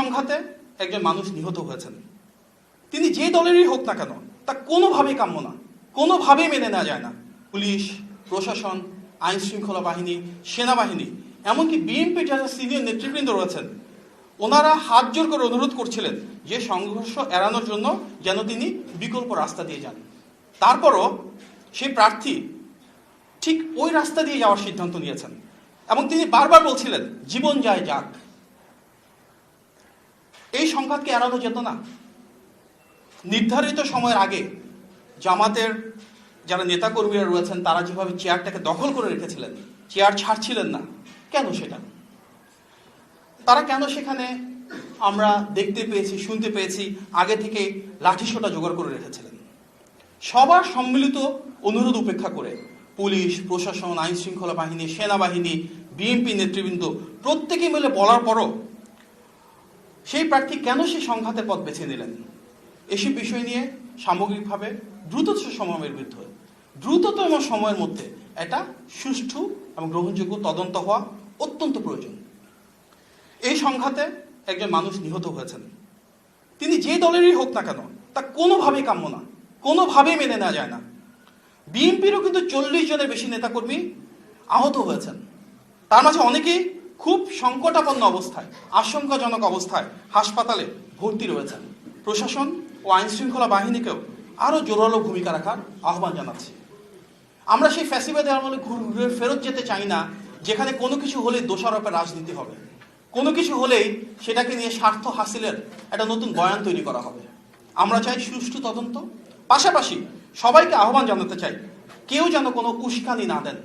সংঘাতে একজন মানুষ নিহত হয়েছেন। তিনি যে দলেরই হোক না কেন, তা কোনোভাবেই কাম্য না, কোনোভাবেই মেনে নেওয়া যায় না। পুলিশ, প্রশাসন আইন শৃঙ্খলা বাহিনী, সেনাবাহিনী, এমনকি বিএনপি যারা সিনিয়র নেতৃবৃন্দ রয়েছেন, ওনারা হাত জোর করে অনুরোধ করছিলেন যে সংঘর্ষ এড়ানোর জন্য যেন তিনি বিকল্প রাস্তা দিয়ে যান। তারপরও সেই প্রার্থী ঠিক ওই রাস্তা দিয়ে যাওয়ার সিদ্ধান্ত নিয়েছেন এবং তিনি বারবার বলছিলেন, জীবন যায় যাক। এই সংঘাতকে এড়ানো যেত না। নির্ধারিত সময়ের আগে জামাতের যারা নেতাকর্মীরা রয়েছেন, তারা যেভাবে চেয়ারটাকে দখল করে রেখেছিলেন, চেয়ার ছাড়ছিলেন না, কেন সেটা? তারা কেন সেখানে আমরা দেখতে পেয়েছি, শুনতে পেয়েছি, আগে থেকে লাঠিসোটা জোগাড় করে রেখেছিলেন? সবার সম্মিলিত অনুরোধ উপেক্ষা করে পুলিশ, প্রশাসন আইন শৃঙ্খলা বাহিনী, সেনাবাহিনী, বিএনপি নেতৃবৃন্দ, প্রত্যেকে মিলে বলার পরও সেই প্রার্থী কেন সেই সংঘাতের পথ বেছে নিলেন? এসব বিষয় নিয়ে সামগ্রিকভাবে দ্রুত সময়ের বিরুদ্ধে, দ্রুততম সময়ের মধ্যে এটা সুষ্ঠু এবং গ্রহণযোগ্য তদন্ত হওয়া অত্যন্ত প্রয়োজন। এই সংঘাতে একজন মানুষ নিহত হয়েছেন। তিনি যে দলেরই হোক না কেন, তা কোনোভাবেই কাম্য না, কোনোভাবেই মেনে নেওয়া যায় না। বিএনপিরও কিন্তু চল্লিশ জনের বেশি নেতাকর্মী আহত হয়েছেন। তার মাঝে অনেকেই খুব সংকটাপন্ন অবস্থায়, আশঙ্কাজনক অবস্থায় হাসপাতালে ভর্তি রয়েছেন। প্রশাসন ও আইন শৃঙ্খলা বাহিনীকেও আরও জোরালো ভূমিকা রাখার আহ্বান জানাচ্ছি। আমরা সেই ফ্যাসিবাদের আমলে ঘুরে ফেরত যেতে চাই না, যেখানে কোনো কিছু হলে দোষারোপের রাজনীতি হবে। কোনো কিছু হলেই সেটাকে নিয়ে স্বার্থ হাসিলের একটা নতুন বয়ান তৈরি করা হবে। আমরা চাই সুষ্ঠু তদন্ত। পাশাপাশি সবাইকে আহ্বান জানাতে চাই, কেউ যেন কোনো উস্কানি না দেন,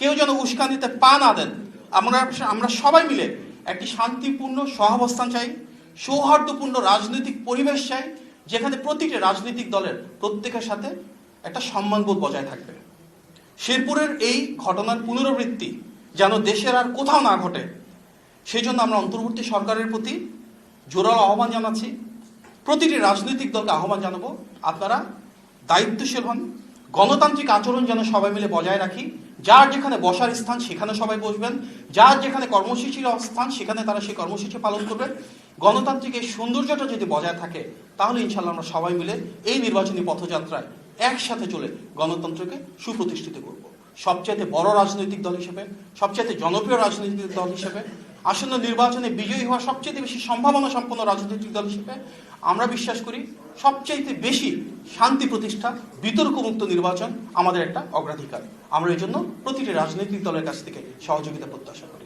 কেউ যেন উস্কানিতে পা না দেন। আমরা আমরা সবাই মিলে একটি শান্তিপূর্ণ সহাবস্থান চাই, সৌহার্দ্যপূর্ণ রাজনৈতিক পরিবেশ চাই, যেখানে প্রতিটি রাজনৈতিক দলের প্রত্যেকের সাথে একটা সম্মানবোধ বজায় থাকবে। শেরপুরের এই ঘটনার পুনরাবৃত্তি যেন দেশের আর কোথাও না ঘটে, সেই জন্য আমরা অন্তর্বর্তী সরকারের প্রতি জোরালো আহ্বান জানাচ্ছি। প্রতিটি রাজনৈতিক দলকে আহ্বান জানাব, আপনারা দায়িত্বশীল হন, গণতান্ত্রিক আচরণ যেন সবাই মিলে বজায় রাখি যার যেখানে বসার স্থান, সেখানে সবাই বসবেন। যার যেখানে কর্মসূচির স্থান, সেখানে তারা সেই কর্মসূচি পালন করবে গণতান্ত্রিক এই সৌন্দর্যটা যদি বজায় থাকে, তাহলে ইনশাল্লাহ আমরা সবাই মিলে এই নির্বাচনী পথযাত্রায় একসাথে চলে গণতন্ত্রকে সুপ্রতিষ্ঠিত করব। সবচেয়ে বড় রাজনৈতিক দল হিসেবে, সবচাইতে জনপ্রিয় রাজনৈতিক দল হিসেবে আসন্ন নির্বাচনে বিজয়ী হওয়া সবচেয়ে বেশি সম্ভাবনা সম্পন্ন রাজনৈতিক দল হিসেবে আমরা বিশ্বাস করি সবচাইতে বেশি শান্তি প্রতিষ্ঠা, বিতর্কমুক্ত নির্বাচন আমাদের একটা অগ্রাধিকার। আমরা এই জন্য প্রতিটি রাজনৈতিক দলের কাছ থেকে সহযোগিতা প্রত্যাশা করি।